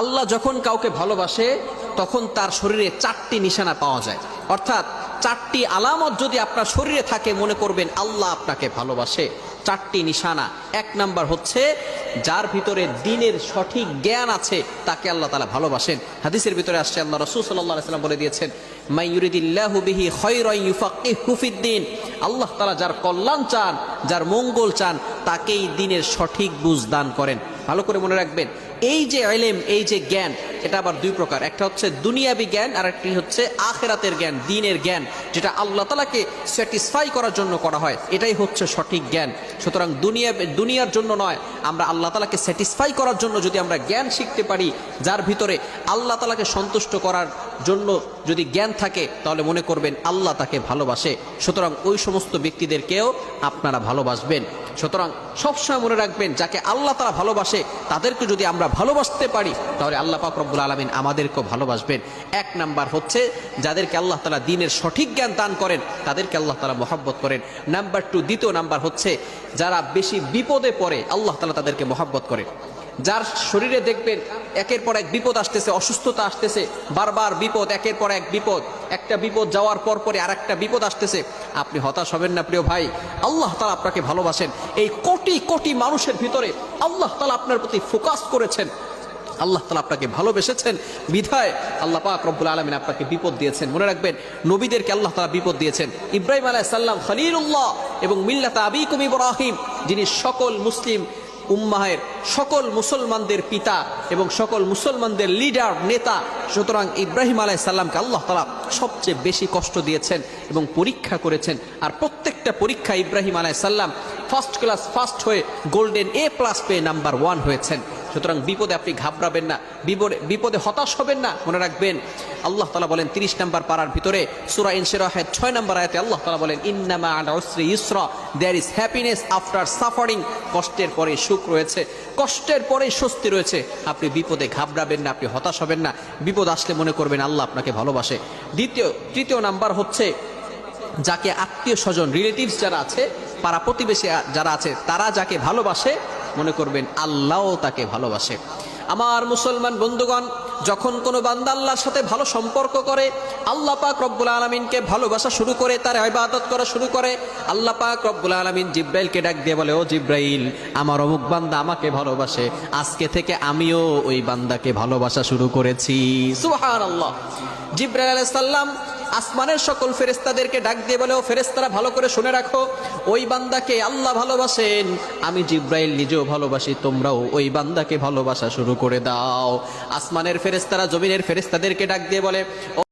আল্লাহ যখন কাউকে ভালোবাসে, তখন তার শরীরে চারটি নিশানা পাওয়া যায়। অর্থাৎ চারটি আলামত যদি আপনার শরীরে থাকে, মনে করবেন আল্লাহ আপনাকে ভালোবাসে। চারটি নিশানা। এক নাম্বার হচ্ছে, যার ভিতরে দিনের সঠিক জ্ঞান আছে, তাকে আল্লাহ তালা ভালোবাসেন। হাদিসের ভিতরে আসছে, আল্লাহ রসুল সাল্লাহ সাল্লাম বলে দিয়েছেন আল্লাহ তালা যার কল্যাণ চান, যার মঙ্গল চান, তাকেই দিনের সঠিক বুঝ দান করেন। ভালো করে মনে রাখবেন। এই যে এলেম এই যে জ্ঞান, এটা আবার দুই প্রকার। একটা হচ্ছে দুনিয়াবি জ্ঞান, আর একটি হচ্ছে আখেরাতের জ্ঞান, দিনের জ্ঞান, যেটা আল্লাহ তালাকে স্যাটিসফাই করার জন্য করা হয়। এটাই হচ্ছে সঠিক জ্ঞান। সুতরাং দুনিয়া, দুনিয়ার জন্য নয়, আমরা আল্লাহ তালাকে স্যাটিসফাই করার জন্য যদি আমরা জ্ঞান শিখতে পারি, যার ভিতরে আল্লাহ তালাকে সন্তুষ্ট করার জন্য যদি জ্ঞান থাকে, তাহলে মনে করবেন আল্লাহ তাকে ভালোবাসে। সুতরাং ওই সমস্ত ব্যক্তিদেরকেও আপনারা ভালোবাসবেন। সুতরাং সবসময় মনে রাখবেন, যাকে আল্লাহ তারা ভালোবাসে তাদেরকে যদি আমরা ভালোবাসতে পারি, তাহলে আল্লাহ পাক রব্বুল আলমিন আমাদেরকেও ভালোবাসবেন। এক নাম্বার হচ্ছে, যাদেরকে আল্লাহ তালা দিনের সঠিক জ্ঞান দান করেন, তাদেরকে আল্লাহ তালা মহব্বত করেন। নাম্বার টু দ্বিতীয় নাম্বার হচ্ছে, যারা বেশি বিপদে পড়ে, আল্লাহ তালা তাদেরকে মহব্বত করেন। যার শরীরে দেখবেন একের পর এক বিপদ আসতেছে, অসুস্থতা আসতেছে, বারবার বিপদ, একের পর এক বিপদ, একটা বিপদ যাওয়ার পর পরে আর একটা বিপদ আসতেছে। আপনি হতাশ হবেন না, প্রিয় ভাই। আল্লাহ তালা আপনাকে ভালোবাসেন। এই কোটি কোটি মানুষের ভিতরে আল্লাহ তালা আপনার প্রতি ফোকাস করেছেন। আল্লাহ তালা আপনাকে ভালোবেসেছেন। বিধায় আল্লাহ পাক রব্বুল আলমিন আপনাকে বিপদ দিয়েছেন। মনে রাখবেন, নবীদেরকে আল্লাহ তালা বিপদ দিয়েছেন। ইব্রাহিম আলাহ সাল্লাম খলিলুল্লাহ এবং মিল্লাত আবিকুম ইব্রাহিম, যিনি সকল মুসলিম উম্মাহের সকল মুসলমানদের পিতা এবং সকল মুসলমানদের লিডার, নেতা, সুতরাং ইব্রাহিম আলাই সাল্লামকে আল্লাহ তালা সবচেয়ে বেশি কষ্ট দিয়েছেন এবং পরীক্ষা করেছেন। আর প্রত্যেকটা পরীক্ষা ইব্রাহিম আলাই সাল্লাম ফার্স্ট ক্লাস ফার্স্ট হয়ে গোল্ডেন এ প্লাস পেয়ে নাম্বার ওয়ান হয়েছেন। সুতরাং বিপদে আপনি ঘাবড়াবেন না, বিপদে বিপদে হতাশ হবেন না, মনে রাখবেন। আল্লাহ তালা বলেন তিরিশ নাম্বার পাড়ার ভিতরে সুরা ইনশিরাহের ছয় নাম্বার আয়াতে আল্লাহ তালা বলেন, ইন্নামা আল উসরি ইসরা there is happiness after suffering কষ্টের পরে সুখ রয়েছে, কষ্টের পরে স্বস্তি রয়েছে। আপনি বিপদে ঘাবড়াবেন না, আপনি হতাশ হবেন না। বিপদ আসলে মনে করবেন আল্লাহ আপনাকে ভালোবাসে। দ্বিতীয় তৃতীয় নাম্বার হচ্ছে যাকে আত্মীয় স্বজন রিলেটিভস যারা আছে, পাড়া প্রতিবেশী যারা আছে, তারা যাকে ভালোবাসে মনে করবেন আল্লাহও তাকে ভালোবাসে। আমার মুসলমান বন্ধুগণ, যখন কোনো বান্দা আল্লাহর সাথে ভালো সম্পর্ক করে, আল্লাহ পাক রব্বুল আলমিনকে ভালোবাসা শুরু করে, তার ইবাদত করা শুরু করে, আল্লাহ পাক রব্বুল আলমিন জিব্রাইলকে ডাক দিয়ে বলে, ও জিব্রাইল, আমার অমুক বান্দা আমাকে ভালোবাসে, আজকে থেকে আমিও ওই বান্দাকে ভালোবাসা শুরু করেছি। সুহান আল্লাহ জিব্রাইল আলাইহিস সালাম আসমানের সকল ফেরেস্তাদেরকে ডাক দিয়ে বলে, ও ফেরেস্তারা ভালো করে শুনে রাখো, ওই বান্দাকে আল্লাহ ভালোবাসেন। আমি জিব্রাইল নিজেও ভালোবাসি, তোমরাও ওই বান্দাকে ভালোবাসা শুরু করে দাও। আসমানের ফেরেস্তারা জমিনের ফেরেস্তাদেরকে ডাক দিয়ে বলে